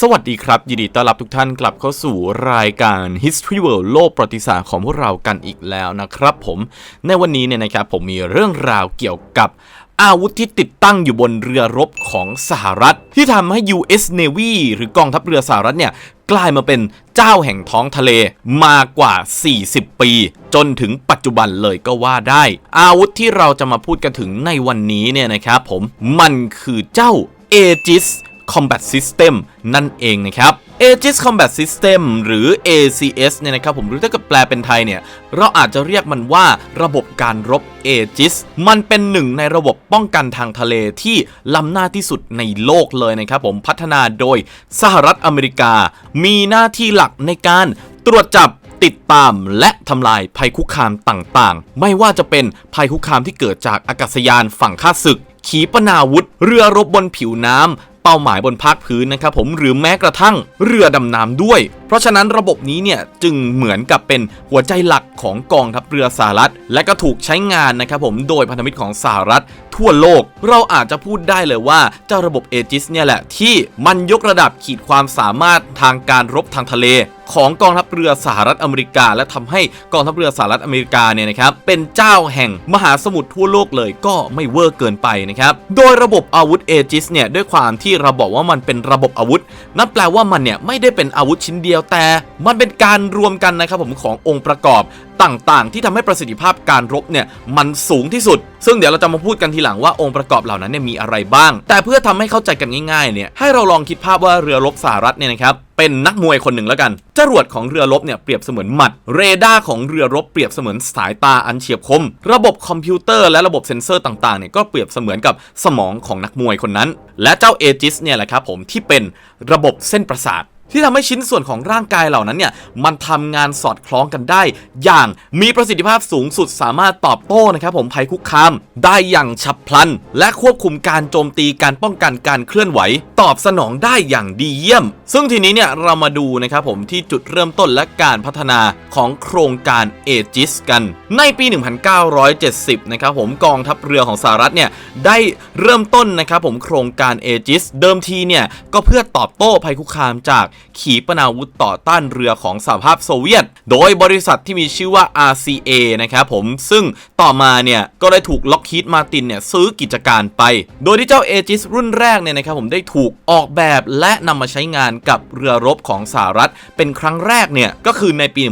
สวัสดีครับ ยินดีต้อนรับทุกท่านกลับเข้าสู่รายการ History World โลกประวัติศาสตร์ของพวกเรากันอีกแล้วนะครับผมในวันนี้เนี่ยนะครับผมมีเรื่องราวเกี่ยวกับอาวุธที่ติดตั้งอยู่บนเรือรบของสหรัฐ ที่ทำให้ US Navy หรือกองทัพเรือสหรัฐเนี่ยกลายมาเป็นเจ้าแห่งท้องทะเลมากว่า 40 ปี จนถึงปัจจุบันเลยก็ว่าได้ อาวุธที่เราจะมาพูดกันถึงในวันนี้เนี่ยนะครับผมมันคือเจ้า Aegis Combat System นั่นเองนะครับ Aegis Combat System หรือ ACS เนี่ยนะครับผมหรือถ้าเกิดแปลเป็นไทยเนี่ย เราอาจจะเรียกมันว่าระบบการรบ Aegis มันเป็นหนึ่งในระบบป้องกันทางทะเลที่ล้ำหน้าที่สุดในโลกเลยนะครับผมพัฒนาโดยสหรัฐอเมริกา มีหน้าที่หลักในการตรวจจับติดตามและทำลายภัยคุกคามต่างๆ ไม่ว่าจะเป็นภัยคุกคามที่เกิดจากอากาศยานฝั่งข้าศึกขีปนาวุธ เรือรบบนผิวน้ำ เป้าหมายบนภาคพื้นนะครับผมหรือแม้กระทั่งเรือดำน้ำด้วย ราะฉะนั้นระบบนี้เนี่ยจึงเหมือนกับเป็นหัวใจหลักของกองทัพเรือสหรัฐ และก็ถูกใช้งานนะครับผมโดยพันธมิตรของสหรัฐ ทั่วโลก เราอาจจะพูดได้เลยว่าเจ้าระบบเอจิสเนี่ยแหละที่มันยกระดับขีดความสามารถทางการรบทางทะเลของกองทัพเรือสหรัฐอเมริกา และทำให้กองทัพเรือสหรัฐอเมริกาเนี่ยนะครับเป็นเจ้าแห่งมหาสมุทรทั่วโลกเลยก็ไม่เวอร์เกินไปนะครับโดยระบบอาวุธเอจิสเนี่ยด้วยความที่เราบอกว่ามันเป็นระบบอาวุธ นั่นแปลว่ามันเนี่ยไม่ได้เป็นอาวุธชิ้นเดียวแต่มันเป็นการรวมกันนะครับผมขององค์ประกอบต่างๆ ที่ทำให้ประสิทธิภาพการรบเนี่ยมันสูงที่สุด ซึ่งเดี๋ยวเราจะมาพูดกันทีหลังว่าองค์ประกอบเหล่านั้นเนี่ยมีอะไรบ้าง แต่เพื่อทำให้เข้าใจกันง่ายๆเนี่ยให้เราลองคิดภาพว่าเรือรบสหรัฐเนี่ยนะครับเป็นนักมวยคนหนึ่งแล้วกัน จรวดของเรือรบเนี่ยเปรียบเสมือนหมัด เรดาร์ของเรือรบเปรียบเสมือนสายตาอันเฉียบคม ระบบคอมพิวเตอร์และระบบเซ็นเซอร์ต่างๆเนี่ยก็เปรียบเสมือนกับสมองของนักมวยคนนั้น และเจ้าเอจิสเนี่ยแหละครับผมที่เป็นระบบเส้นประสาท ที่ทำให้ชิ้นส่วนของร่างกายเหล่านั้นเนี่ยมันทำงานสอดคล้องกันได้ อย่างมีประสิทธิภาพสูงสุดสามารถตอบโต้นะครับผมภัยคุกคาม ได้อย่างฉับพลัน และควบคุมการโจมตีการป้องกันการเคลื่อนไหว ตอบสนองได้อย่างดีเยี่ยม ซึ่งทีนี้เนี่ยเรามาดูนะครับผมที่จุดเริ่มต้นและการพัฒนาของโครงการเอจิสกัน ในปี 1970 นะครับผมกองทัพเรือของสหรัฐเนี่ยได้เริ่มต้นนะครับผมโครงการเอจิสเดิมทีเนี่ยก็เพื่อตอบโต้ภัยคุกคามจากขีปนาวุธต่อต้านเรือของสหภาพโซเวียต โดยบริษัทที่มีชื่อว่า RCA นะครับผมซึ่งต่อมาเนี่ยก็ได้ถูกล็อกฮีดมาตินเนี่ยซื้อกิจการไป โดยที่เจ้าเอจิสรุ่นแรกเนี่ยนะครับผมได้ถูกออกแบบและนำมาใช้งานกับเรือรบของสหรัฐ เป็นครั้งแรกเนี่ยก็คือในปี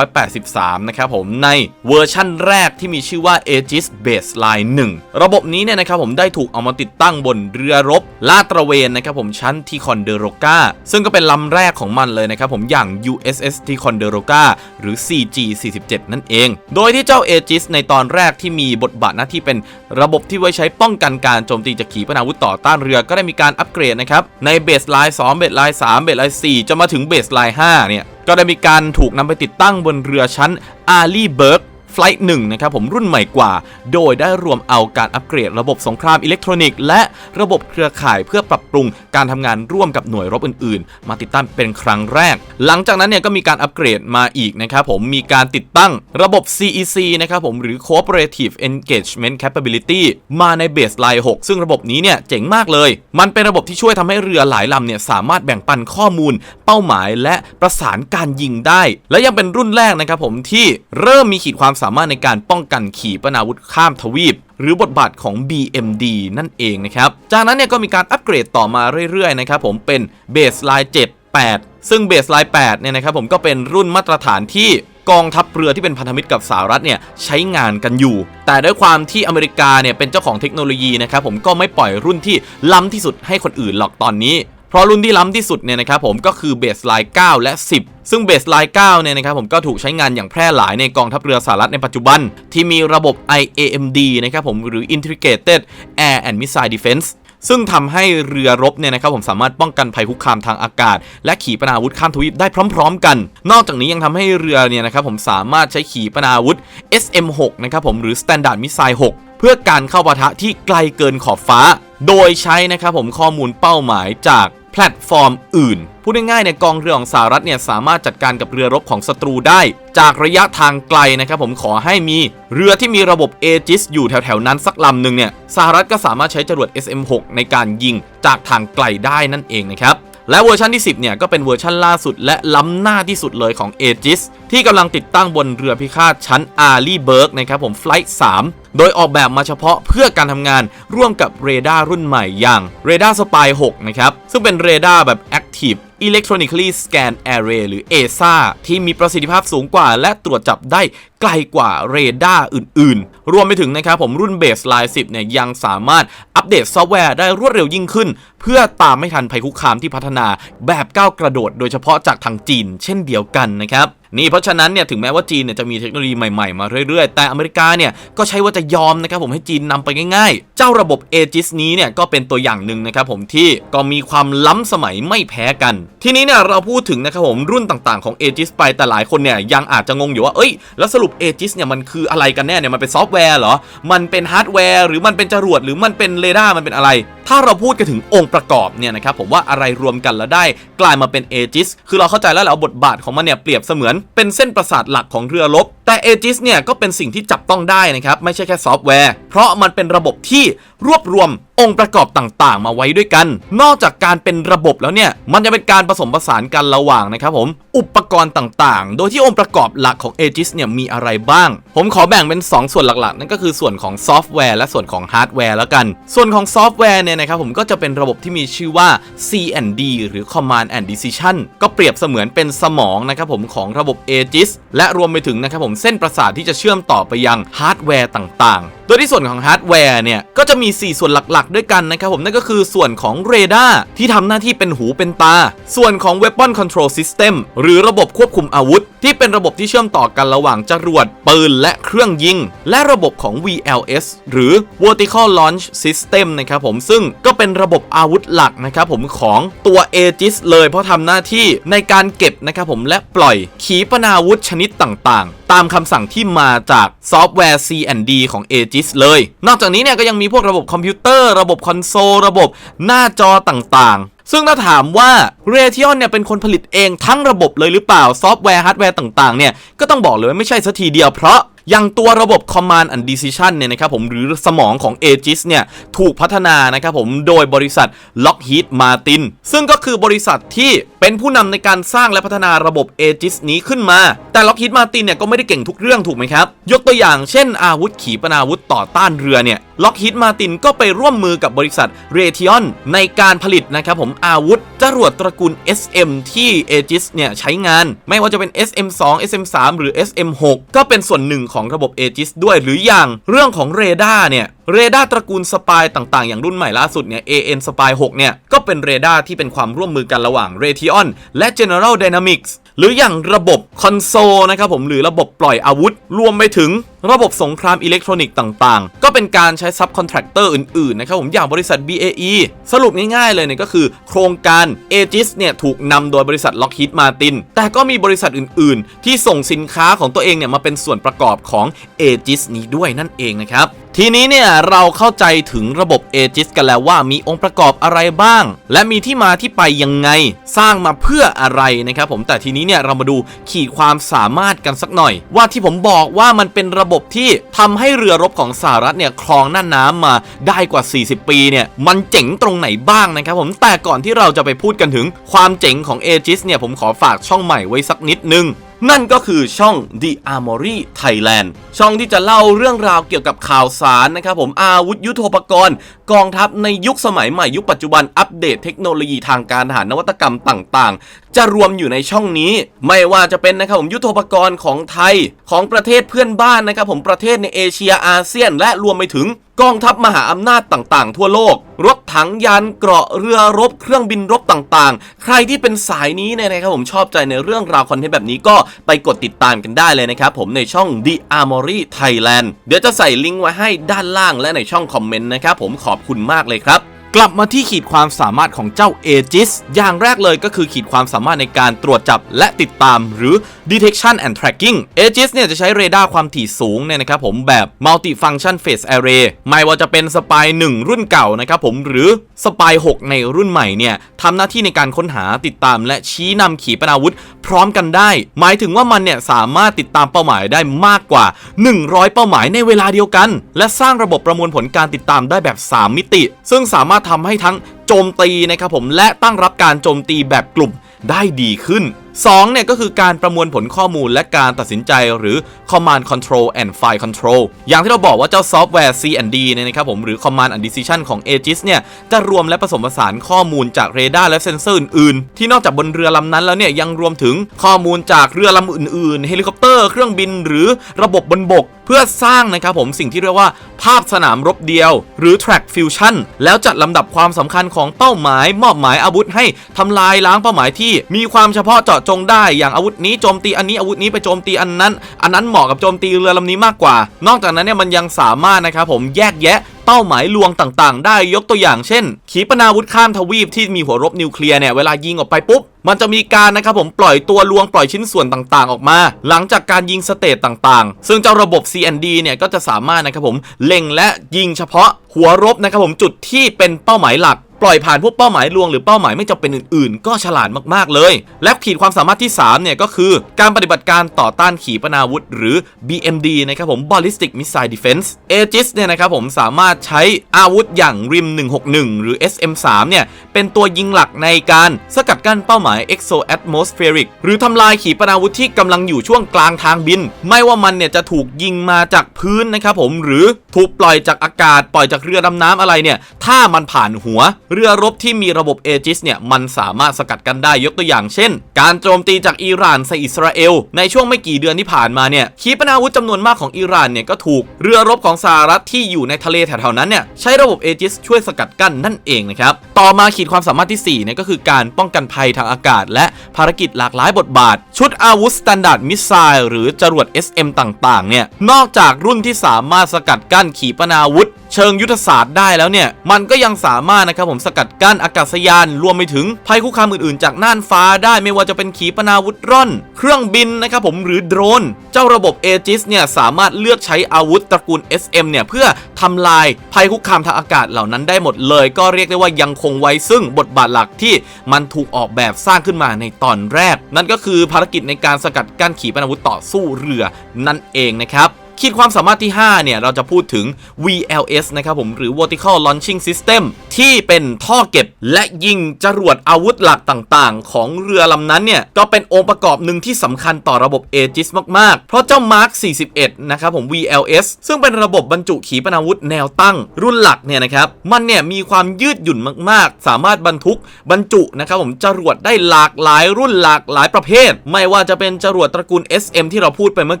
1983 นะครับผมในเวอร์ชั่นแรกที่มีชื่อว่า Aegis Baseline 1 ระบบนี้เนี่ยนะครับผมได้ถูกเอามาติดตั้งบนเรือรบลาดตระเวนนะครับผมชั้นทีคอนเดโรกาซึ่งก็เป็นลำแรกของมันเลยนะครับผมอย่าง USS Ticonderoga หรือ CG 47 นั่นเอง โดยที่เจ้า Aegis ในตอนแรกที่มีบทบาทหน้าที่เป็นระบบที่ไว้ใช้ป้องกันการโจมตีจากขีปนาวุธต่อต้านเรือก็ได้มีการอัปเกรดนะครับ ในเบสไลน์2เบสไลน์3เบสไลน์4จนมาถึงเบสไลน์5เนี่ยก็ได้มีการถูกนำไปติดตั้งบนเรือชั้น Arleigh Burke ท์1นะครับผมรุ่นใหม่กว่า โดยได้รวมเอาการอัปเกรดระบบสงครามอิเล็กทรอนิกส์และระบบเครือข่ายเพื่อปรับปรุงการทำงานร่วมกับหน่วยรบอื่นๆ มาติดตั้งเป็นครั้งแรก หลังจากนั้นเนี่ยก็มีการอัปเกรดมาอีกนะครับผมมีการติดตั้งระบบ CEC นะครับผมหรือ Cooperative Engagement Capability มาในเบสไลน์6ซึ่งระบบนี้เนี่ยเจ๋งมากเลย มันเป็นระบบที่ช่วยทำให้เรือหลายลำเนี่ยสามารถแบ่งปันข้อมูล เป้าหมายและประสานการยิงได้ และยังเป็นรุ่นแรกนะครับผมที่เริ่มมีขีดความสามารถในการป้องกันขีปนาวุธข้ามทวีป หรือบทบาทของ BMD นั่นเองนะครับ จากนั้นเนี่ยก็มีการอัปเกรดต่อมาเรื่อยๆนะครับผมเป็นเบสไลน์7 8ซึ่งเบสไลน์8เนี่ยนะครับผมก็เป็นรุ่นมาตรฐานที่กองทัพเรือที่เป็นพันธมิตรกับสหรัฐเนี่ยใช้งานกันอยู่ แต่ด้วยความที่อเมริกาเนี่ยเป็นเจ้าของเทคโนโลยีนะครับผมก็ไม่ปล่อยรุ่นที่ล้ำที่สุดให้คนอื่นหรอกตอนนี้ เพราะรุ่นที่ล้ำที่สุดเนี่ยนะครับผมก็คือเบสไลน์9และ 10 ซึ่งเบสไลน์9เนี่ยนะครับผมก็ถูกใช้งานอย่างแพร่หลายในกองทัพเรือสหรัฐในปัจจุบัน ที่มีระบบ IAMD นะครับผมหรือ Integrated Air and Missile Defense ซึ่งทำให้เรือรบเนี่ยนะครับผมสามารถป้องกันภัยคุกคามทางอากาศ และขีปนาวุธข้ามทวีปได้พร้อม ๆ กัน นอกจากนี้ยังทำให้เรือเนี่ยนะครับผมสามารถใช้ขีปนาวุธ SM6 นะครับผมหรือ Standard Missile 6 เพื่อการเข้าปะทะที่ไกลเกินขอบฟ้า โดยใช้นะครับผมข้อมูลเป้าหมายจาก แพลตฟอร์มอื่น พูดง่ายๆในกองเรือของสหรัฐเนี่ยสามารถจัดการกับเรือรบของศัตรูได้ จากระยะทางไกลนะครับผมขอให้มีเรือที่มีระบบเอจิสอยู่แถวๆนั้นสักลำหนึ่งเนี่ยสหรัฐก็สามารถใช้จรวด SM6 ในการยิงจากทางไกลได้นั่นเองนะครับ และเวอร์ชันที่ 10 เนี่ย ก็เป็นเวอร์ชันล่าสุดและล้ำหน้าที่สุดเลยของ Aegis ที่กำลังติดตั้งบนเรือพิฆาตชั้น a r l e b e r g นะครับผมไฟล์3โดยออกแบบมาเฉพาะเพื่อการทำงานร่วมกับเรดาร์รุ่นใหม่อย่าง r a d a r Spy 6นะครับซึ่งเป็นเรดาร์แบบ Active Electronically Scan Array หรือ ESA ที่มีประสิทธิภาพสูงกว่า และตรวจจับได้ไกลกว่าเรดาร์อื่น ๆ รวมไปถึงนะครับผมรุ่น Baseline 10 เนี่ยยังสามารถ อัปเดตซอฟต์แวร์ได้รวดเร็วยิ่งขึ้น เพื่อตามไม่ทันภัยคุกคามที่พัฒนาแบบก้าวกระโดด โดยเฉพาะจากทางจีน เช่นเดียวกันนะครับ นี่เพราะฉะนั้นเนี่ยถึงแม้ว่าจีนเนี่ยจะมีเทคโนโลยีใหม่ๆมาเรื่อยๆ แต่อเมริกาเนี่ยก็ใช้ว่าจะยอมนะครับผมให้จีนนำไปง่ายๆ เจ้าระบบ Aegis นี้เนี่ยก็เป็นตัวอย่างหนึ่งนะครับผมที่ก็มีความล้ำสมัยไม่แพ้กัน ทีนี้เนี่ยเราพูดถึงนะครับผมรุ่นต่างๆของ Aegis ไปแต่หลายคนเนี่ยยังอาจจะงงอยู่ว่าเอ้ยแล้วสรุป Aegis เนี่ยมันคืออะไรกันแน่เนี่ยมันเป็นซอฟต์แวร์เหรอ มันเป็นฮาร์ดแวร์หรือมันเป็นจรวดหรือมันเป็นเรดาร์มันเป็นอะไร ถ้าเราพูดกันถึงองค์ประกอบเนี่ยนะครับผมว่าอะไรรวมกันแล้วได้ กลายมาเป็น Aegis คือเราเข้าใจแล้วแหละว่าบทบาทของมันเนี่ยเปรียบเสมือนเป็นเส้นประสาทหลักของเรือรบแต่ Aegis เนี่ยก็เป็นสิ่งที่จับต้องได้นะครับ ไม่ใช่แค่ซอฟต์แวร์ เพราะมันเป็นระบบที่รวบรวมองค์ประกอบต่างๆ มาไว้ด้วยกัน นอกจากการเป็นระบบแล้วเนี่ย มันจะเป็นการผสมผสานกันระหว่างนะครับผม อุปกรณ์ต่างๆ โดยที่องค์ประกอบหลักของ Aegis เนี่ยมีอะไรบ้าง ผมขอแบ่งเป็น 2 ส่วนหลักๆ นั่นก็คือส่วนของซอฟต์แวร์และส่วนของฮาร์ดแวร์แล้วกัน ส่วนของซอฟต์แวร์เนี่ยนะครับผมก็จะเป็นระบบที่มีชื่อว่า C&D หรือ Command and Decision ก็เปรียบเสมือนเป็นสมองนะครับผมของระบบ Aegis และรวมไปถึงนะครับผมเส้นประสาทที่จะเชื่อมต่อไปยังฮาร์ดแวร์ต่างๆ โดยที่ส่วนของฮาร์ดแวร์เนี่ยก็จะมี 4 ส่วนหลักๆ ด้วยกันนะครับผมนั่นก็คือส่วนของเรดาร์ที่ทำหน้าที่เป็นหูเป็นตา ส่วนของ Weapon Control System หรือระบบควบคุมอาวุธ ที่เป็นระบบที่เชื่อมต่อกันระหว่างจรวด ปืน และเครื่องยิง และระบบของ VLS หรือ Vertical Launch System นะครับผมซึ่งก็เป็นระบบอาวุธหลักนะครับผมของตัว Aegis เลย เพราะทำหน้าที่ในการเก็บนะครับผมและปล่อยขีปนาวุธชนิดต่างๆ ตามคำสั่งที่มาจากซอฟต์แวร์ C&D ของ Aegis เลย นอกจากนี้เนี่ยก็ยังมีพวกระบบคอมพิวเตอร์ ระบบคอนโซล ระบบหน้าจอต่างๆ ซึ่งถ้าถามว่า r a t i o n เนี่ยเป็นคนผลิตเองทั้งระบบเลยหรือเปล่าซอฟต์แวร์ฮาร์ดแวร์ต่างๆเนี่ยก็ต้องบอกเลยว่าไม่ใช่สัทีเดียวเพราะ อย่างตัวระบบ Command and Decision เนี่ยนะครับผมหรือสมองของ Aegis เนี่ยถูกพัฒนานะครับผมโดยบริษัท Lockheed Martin ซึ่งก็คือบริษัทที่เป็นผู้นำในการสร้างและพัฒนาระบบ Aegis นี้ขึ้นมา แต่ Lockheed Martin เนี่ยก็ไม่ได้เก่งทุกเรื่องถูกไหมครับ ยกตัวอย่างเช่นอาวุธขีปนาวุธต่อต้านเรือเนี่ย Lockheed Martin ก็ไปร่วมมือกับบริษัท Raytheon ในการผลิตนะครับผมอาวุธจรวดตระกูล SM ที่ Aegis เนี่ยใช้งาน ไม่ว่าจะเป็น SM2 SM3 หรือ SM6 ก็เป็นส่วนหนึ่งของระบบ Aegis ด้วยหรืออย่างเรื่องของเรดาร์เนี่ยเรดาร์ตระกูลสปายต่างๆ อย่างรุ่นใหม่ล่าสุดเนี่ย AN Spy 6เนี่ยก็เป็นเรดาร์ที่เป็นความร่วมมือกันระหว่าง Raytheon และ General Dynamics หรืออย่างระบบคอนโซลนะครับผมหรือระบบปล่อยอาวุธ รวมไปถึงระบบสงครามอิเล็กทรอนิกส์ต่างๆ ก็เป็นการใช้ซับคอนแทคเตอร์อื่น ๆ นะครับผมอย่างบริษัท BAE สรุปง่ายๆเลยเนี่ยก็คือโครงการ Aegis เนี่ยถูกนำโดยบริษัท Lockheed Martin แต่ก็มีบริษัทอื่น ๆ ที่ส่งสินค้าของตัวเองเนี่ยมาเป็นส่วนประกอบของ Aegis นี้ด้วยนั่นเองนะครับทีนี้เนี่ยเราเข้าใจถึงระบบ Aegis กันแล้วว่ามีองค์ประกอบอะไรบ้าง และมีที่มาที่ไปยังไง สร้างมาเพื่ออะไรนะครับผมแต่ทีนี้เนี่ยเรามาดูขีดความสามารถกันสักหน่อย ว่าที่ผมบอกว่ามันเป็นระบบที่ทำให้เรือรบของสหรัฐเนี่ยครองหน้าน้ำมาได้กว่า 40 ปีเนี่ยมันเจ๋งตรงไหนบ้างนะครับผมแต่ก่อนที่เราจะไปพูดกันถึงความเจ๋งของ Aegis เนี่ยผมขอฝากช่องใหม่ไว้สักนิดนึง นั่นก็คือช่อง The Armory Thailand ช่องที่จะเล่าเรื่องราวเกี่ยวกับข่าวสารนะครับผมอาวุธยุโทโธปกรณ์ กองทัพในยุคสมัยใหม่ยุคปัจจุบันอัปเดตเทคโนโลยีทางการทหารนวัตกรรมต่างๆ จะรวมอยู่ในช่องนี้ ไม่ว่าจะเป็นนะครับผมยุโทโธปกรณ์ของไทยของประเทศเพื่อนบ้านนะครับผมประเทศในเอเชียอาเซียน และรวมไปถึง กองทัพมหาอำนาจต่างๆ ทั่วโลก รถถังยานเกราะเรือรบเครื่องบินรบต่างๆ ใครที่เป็นสายนี้เนี่ยนะครับผมชอบใจในเรื่องราวคอนเทนต์แบบนี้ก็ไปกดติดตามกันได้เลยนะครับผมในช่อง The Armory Thailand เดี๋ยวจะใส่ลิงก์ไว้ให้ด้านล่างและในช่องคอมเมนต์นะครับผมขอบคุณมากเลยครับ กลับมาที่ขีดความสามารถของเจ้า Aegis อย่างแรกเลยก็คือขีดความสามารถในการตรวจจับและติดตามหรือ detection and tracking Aegis เนี่ยจะใช้เรดาร์ความถี่สูงเนี่ยนะครับผมแบบ multi function phase array ไม่ว่าจะเป็น Spy 1รุ่นเก่านะครับผมหรือ Spy 6ในรุ่นใหม่เนี่ยทำหน้าที่ในการค้นหาติดตามและชี้นำขีปนาวุธพร้อมกันได้ หมายถึงว่ามันเนี่ยสามารถติดตามเป้าหมายได้มากกว่า 100 เป้าหมายในเวลาเดียวกัน และสร้างระบบประมวลผลการติดตามได้แบบ 3 มิติ ซึ่งสามารถทำให้ทั้งโจมตีนะครับผมและตั้งรับการโจมตีแบบกลุ่มได้ดีขึ้น2เนี่ยก็คือการประมวลผลข้อมูลและการตัดสินใจหรือ Command Control and File Control อย่างที่เราบอกว่าเจ้าซอฟต์แวร์ C&D เนี่ยนะครับผมหรือ Command and Decision ของ Aegis เนี่ยจะรวมและผสมผสานข้อมูลจากเรดาร์และเซ็นเซอร์อื่นๆ ที่นอกจากบนเรือลำนั้นแล้วเนี่ยยังรวมถึงข้อมูลจากเรือลำอื่นๆ เฮลิคอปเตอร์เครื่องบินหรือระบบบนบก เพื่อสร้างนะครับผมสิ่งที่เรียกว่าภาพสนามรบเดียว หรือ track fusion แล้วจัดลำดับความสำคัญของเป้าหมาย มอบหมายอาวุธให้ทำลายล้างเป้าหมายที่มีความเฉพาะเจาะจงได้ อย่างอาวุธนี้โจมตีอันนี้อาวุธนี้ไปโจมตีอันนั้น อันนั้นเหมาะกับโจมตีเรือลำนี้มากกว่า นอกจากนั้นเนี่ยมันยังสามารถนะครับผมแยกแยะเป้าหมายลวงต่างๆ ได้ยกตัวอย่างเช่น ขีปนาวุธข้ามทวีปที่มีหัวรบนิวเคลียร์เนี่ยเวลายิงออกไปปุ๊บมันจะมีการนะครับผมปล่อยตัวลวงปล่อยชิ้นส่วนต่างๆ ออกมา หลังจากการยิงสเตตต่างๆ ซึ่งเจ้าระบบ CND เนี่ยก็จะสามารถนะครับผมเล็งและยิงเฉพาะหัวรบนะครับผมจุดที่เป็นเป้าหมายหลัก ปล่อยผ่านพวกเป้าหมายลวงหรือเป้าหมายไม่จำเป็นอื่นๆ ก็ฉลาดมากๆเลย และขีดความสามารถที่3เนี่ยก็คือการปฏิบัติการต่อต้านขีปนาวุธ หรือ BMD นะครับผม Ballistic Missile Defense Aegis เนี่ยนะครับผมสามารถใช้อาวุธอย่างริม 161 หรือ SM3 เนี่ยเป็นตัวยิงหลักในการสกัดกั้นเป้าหมาย Exo Atmospheric หรือทำลายขีปนาวุธที่กำลังอยู่ช่วงกลางทางบิน ไม่ว่ามันเนี่ยจะถูกยิงมาจากพื้นนะครับผมหรือถูกปล่อยจากอากาศปล่อยจากเรือดำน้ำอะไรเนี่ยถ้ามันผ่านหัวเรือรบที่มีระบบเอจิสเนี่ยมันสามารถสกัดกันได้ยกตัวอย่างเช่น การโจมตีจากอิหร่านใส่อิสราเอล ในช่วงไม่กี่เดือนที่ผ่านมาเนี่ยขีปนาวุธจำนวนมากของอิหร่านเนี่ยก็ถูกเรือรบของสหรัฐที่อยู่ในทะเลแถวๆนั้นเนี่ยใช้ระบบเอจิสช่วยสกัดกั้นนั่นเองนะครับต่อมาขีดความสามารถที่4เนี่ยก็คือการป้องกันภัยทางอากาศ และภารกิจหลากหลายบทบาท ชุดอาวุธสแตนดาร์ดมิสไซล์หรือจรวด SM ต่างๆเนี่ยนอกจากรุ่นที่สามารถสกัดกั้นขีปนาวุธ เชิงยุทธศาสตร์ได้แล้วเนี่ยมันก็ยังสามารถนะครับผมสกัดกั้นอากาศยาน รวมไปถึงภัยคุกคามอื่นๆ จากน่านฟ้าได้ไม่ว่าจะเป็นขีปนาวุธร่อน เครื่องบินนะครับผมหรือโดรน เจ้าระบบ Aegis เนี่ยสามารถเลือกใช้อาวุธตระกูล SM เนี่ยเพื่อทำลายภัยคุกคามทางอากาศเหล่านั้นได้หมดเลย ก็เรียกได้ว่ายังคงไว้ซึ่งบทบาทหลักที่มันถูกออกแบบสร้างขึ้นมาในตอนแรก นั่นก็คือภารกิจในการสกัดกั้นขีปนาวุธต่อสู้เรือนั่นเองนะครับ ขีดความสามารถที่ 5 เนี่ย เราจะพูดถึง VLS นะครับผม หรือ Vertical Launching System ที่เป็นท่อเก็บและยิงจรวดอาวุธหลักต่างๆ ของเรือลำนั้นเนี่ย ก็เป็นองค์ประกอบหนึ่งที่สำคัญต่อระบบ Aegis มาก ๆ เพราะเจ้า Mark 41 นะครับผม VLS ซึ่งเป็นระบบบรรจุขีปนาวุธแนวตั้งรุ่นหลักเนี่ยนะครับ มันเนี่ยมีความยืดหยุ่นมากๆ สามารถบรรทุกบรรจุนะครับผมจรวดได้หลากหลายรุ่นหลากหลายประเภท ไม่ว่าจะเป็นจรวดตระกูล SM ที่เราพูดไปเมื่อ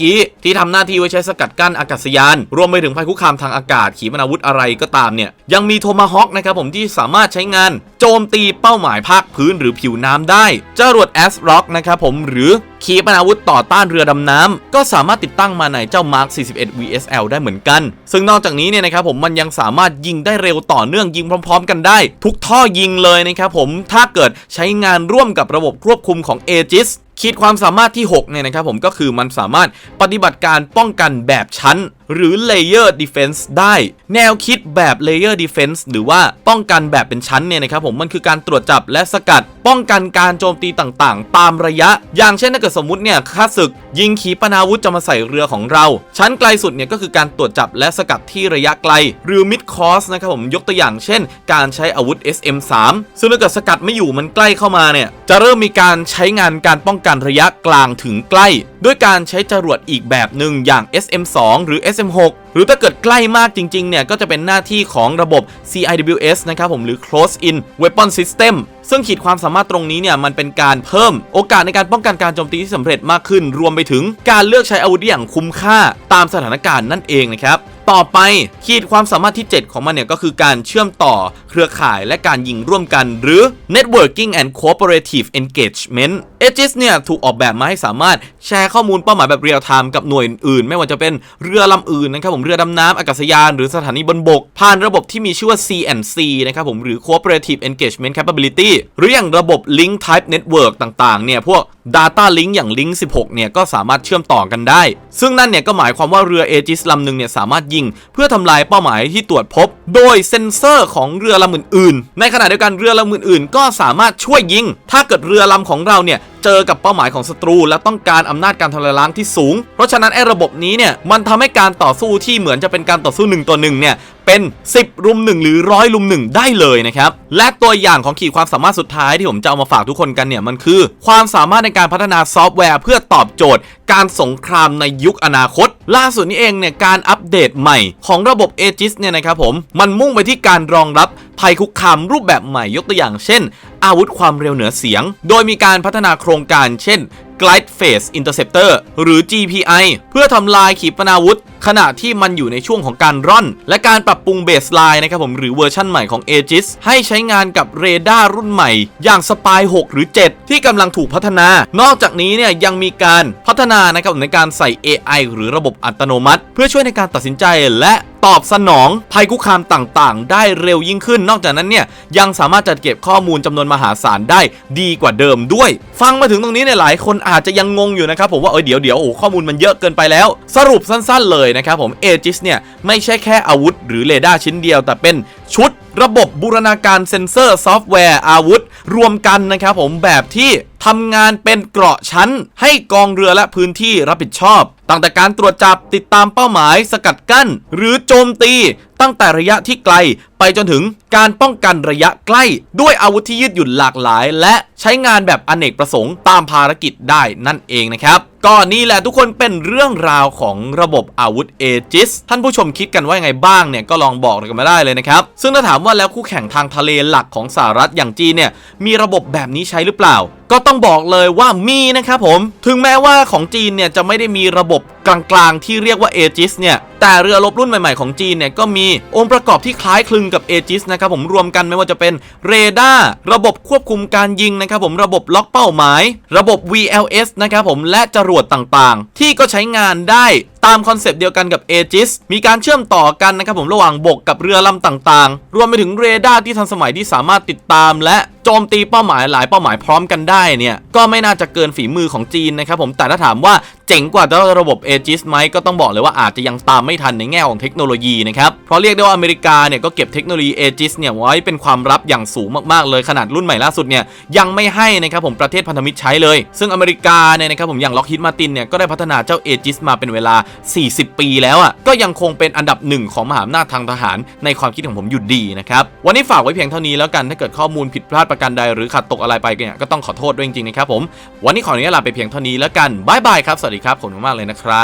กี้ที่ทำหน้าที่ไว้ใช้สกัดกั้นอากาศยาน รวมไปถึงภัยคุกคามทางอากาศขีปนาวุธอะไรก็ตามเนี่ยยังมีโทมาฮอคนะครับผมที่สามารถใช้งาน โจมตีเป้าหมายภาคพื้นหรือผิวน้ำได้จรวดแอสร็อกนะครับผมหรือขีปนาวุธต่อต้านเรือดำน้ำก็สามารถติดตั้งมาในเจ้า Mark 41 VSL ได้เหมือนกัน ซึ่งนอกจากนี้เนี่ยนะครับผมมันยังสามารถยิงได้เร็วต่อเนื่องยิงพร้อม ๆ กันได้ ทุกท่อยิงเลยนะครับผมถ้าเกิดใช้งานร่วมกับระบบควบคุมของ Aegis ขีดความสามารถที่6เนี่ยนะครับผมก็คือมันสามารถปฏิบัติการป้องกันแบบชั้นหรือ Layer Defense ได้ แนวคิดแบบ Layer Defense หรือว่าป้องกันแบบเป็นชั้นเนี่ยนะครับผมมันคือการตรวจจับและสกัด ป้องกันการโจมตีต่างๆ ตามระยะ อย่างเช่นถ้าเกิดสมมติเนี่ยข้าศึก ยิงขีปนาวุธจะมาใส่เรือของเรา ชั้นไกลสุดเนี่ยก็คือการตรวจจับและสกัดที่ระยะไกล หรือ Mid Course นะครับผมยกตัวอย่างเช่น การใช้อาวุธ SM3 ซึ่งถ้าเกิดสกัดไม่อยู่มันใกล้เข้ามาเนี่ยจะเริ่มมีการใช้งานการป้องกันระยะกลางถึงใกล้ ด้วยการใช้จรวดอีกแบบหนึ่งอย่าง SM2 หรือ SM6 หรือถ้าเกิดใกล้มากจริงๆ เนี่ย ก็จะเป็นหน้าที่ของระบบ CIWS นะครับผมหรือ Close In Weapon System ซึ่งขีดความสามารถตรงนี้เนี่ย มันเป็นการเพิ่มโอกาสในการป้องกันการโจมตีที่สำเร็จมากขึ้น รวมไปถึงการเลือกใช้อาวุธอย่างคุ้มค่าตามสถานการณ์นั่นเองนะครับ ต่อไปขีดความสามารถที่ 7 ของมันเนี่ยก็คือการเชื่อมต่อเครือข่ายและการยิงร่วมกันหรือ networking and cooperative engagement Aegis เนี่ยถูกออกแบบมาให้สามารถแชร์ข้อมูลเป้าหมายแบบเรียลไทม์กับหน่วยอื่น ไม่ว่าจะเป็นเรือลำอื่นนะครับผมเรือดำน้ำอากาศยาน หรือสถานีบนบก ผ่านระบบที่มีชื่อว่า cnc นะครับผมหรือ cooperative engagement capability หรืออย่างระบบ link type network ต่างๆเนี่ยพวก Data Link อย่าง Link 16 เนี่ยก็สามารถเชื่อมต่อกันได้ ซึ่งนั่นเนี่ยก็หมายความว่าเรือ Aegis ลำหนึ่งเนี่ยสามารถยิง เพื่อทำลายเป้าหมายที่ตรวจพบ โดยเซ็นเซอร์ของเรือลำอื่นๆ ในขณะเดียวกันเรือลำอื่นๆ ก็สามารถช่วยยิง ถ้าเกิดเรือลำของเราเนี่ย เจอกับเป้าหมายของศัตรู และต้องการอำนาจการทำลายล้างที่สูง เพราะฉะนั้นไอ้ระบบนี้เนี่ยมันทำให้การต่อสู้ที่เหมือนจะเป็นการต่อสู้หนึ่งต่อหนึ่งเนี่ยเป็น 10 รุม 1 หรือร้อยรุม 1 ได้เลยนะครับ และตัวอย่างของขีดความสามารถสุดท้ายที่ผมจะเอามาฝากทุกคนกันเนี่ย มันคือ ความสามารถในการพัฒนาซอฟต์แวร์เพื่อตอบโจทย์ การสงครามในยุคอนาคต ล่าสุดนี้เองเนี่ย การอัปเดตใหม่ของระบบ Aegis เนี่ยนะครับผม มันมุ่งไปที่การรองรับภัยคุกคามรูปแบบใหม่ยกตัวอย่างเช่น อาวุธความเร็วเหนือเสียง โดยมีการพัฒนาโครงการเช่น Glide Phase Interceptor หรือ GPI เพื่อทำลายขีปนาวุธ ขณะที่มันอยู่ในช่วงของการร่อน และการปรับปรุงเบสไลน์นะครับผมหรือเวอร์ชั่นใหม่ของ Aegis ให้ใช้งานกับเรดาร์รุ่นใหม่ อย่าง Spy 6 หรือ 7 ที่กำลังถูกพัฒนา นอกจากนี้เนี่ยยังมีการพัฒนานะครับในการใส่ AI หรือระบบอัตโนมัติ เพื่อช่วยในการตัดสินใจและตอบสนองภัยคุกคามต่างๆ ได้เร็วยิ่งขึ้น นอกจากนั้นเนี่ยยังสามารถจัดเก็บข้อมูลจำนวนมหาศาลได้ดีกว่าเดิมด้วย ฟังมาถึงตรงนี้เนี่ยหลายคนอาจจะยังงงอยู่นะครับผมว่าเออเดี๋ยวเดี๋ยวโอ้ข้อมูลมันเยอะเกินไปแล้ว สรุปสั้นๆเลยนะครับผมเอจิสเนี่ยไม่ใช่แค่อาวุธ หรือเรดาร์ชิ้นเดียว แต่เป็นชุดระบบบูรณาการเซ็นเซอร์ซอฟต์แวร์อาวุธ รวมกันนะครับผมแบบที่ทำงานเป็นเกราะชั้นให้กองเรือและพื้นที่รับผิดชอบตั้งแต่การตรวจจับติดตามเป้าหมายสกัดกั้น หรือโจมตี ตั้งแต่ระยะที่ไกล ไปจนถึงการป้องกันระยะใกล้ ด้วยอาวุธที่ยืดหยุ่นหลากหลาย และใช้งานแบบอเนกประสงค์ตามภารกิจได้นั่นเองนะครับก็นี่แหละทุกคนเป็นเรื่องราวของระบบอาวุธเอจิสท่านผู้ชมคิดกันว่ายังไงบ้างเนี่ยก็ลองบอกกันมาได้เลยนะครับ ซึ่งถ้าถามว่าแล้วคู่แข่งทางทะเลหลักของสหรัฐอย่างจีนเนี่ยมีระบบแบบนี้ใช้หรือเปล่า ก็ต้องบอกเลยว่ามีนะครับผม ถึงแม้ว่าของจีนเนี่ยจะไม่ได้มีระบบบบ กลางๆ ที่เรียกว่าเอจิสเนี่ยแต่เรือรบรุ่นใหม่ๆของจีนเนี่ยก็มีองค์ประกอบที่คล้ายคลึงกับเอจิสนะครับผมรวมกันไม่ว่าจะเป็นเรดาร์ระบบควบคุมการยิงนะครับผมระบบล็อกเป้าหมาย ระบบ VLS นะครับผมและจรวดต่างๆ ที่ก็ใช้งานได้ตามคอนเซปต์เดียวกันกับ Aegis มีการเชื่อมต่อกันนะครับผมระหว่างบกกับเรือลำต่างๆ รวมไปถึงเรดาร์ที่ทันสมัยที่สามารถติดตาม และโจมตีเป้าหมายหลายเป้าหมายพร้อมกันได้เนี่ยก็ไม่น่าจะเกินฝีมือของจีนนะครับผมแต่ถ้าถามว่าเจ๋งกว่าระบบเ Aegis ไหมก็ต้องบอกเลยว่าอาจจะยังตามไม่ทันในแง่ของเทคโนโลยีนะครับ เพราะเรียกได้ว่าอเมริกาเนี่ยก็เก็บเทคโนโลยี Aegis เนี่ยไว้เป็นความลับอย่างสูงมากๆเลยขนาดรุ่นใหม่ล่าสุดเนี่ยยังไม่ให้นะครับผมประเทศพันธมิตรใช้เลย ซึ่งอเมริกาเนี่ยนะครับผมอย่างล็อกฮิตมาตินเนี่ยก็ได้พัฒนาเจ้า Aegis มาเป็นเวลา 40 ปีแล้วอะก็ยังคงเป็นอันดับหนึ่งของมหาอำนาจทางทหาร ในความคิดของผมอยู่ดีนะครับวันนี้ฝากไว้เพียงเท่านี้แล้วกันถ้าเกิดข้อมูลผิดพลาดประการใดหรือขัดตกอะไรไปเนี่ยก็ต้องขอโทษด้วยจริงๆนะครับผมวันนี้ขออนุญาตลาไปเพียงเท่านี้แล้วกันบายบายครับสวัสดีครับขอบคุณมากเลยนะครับ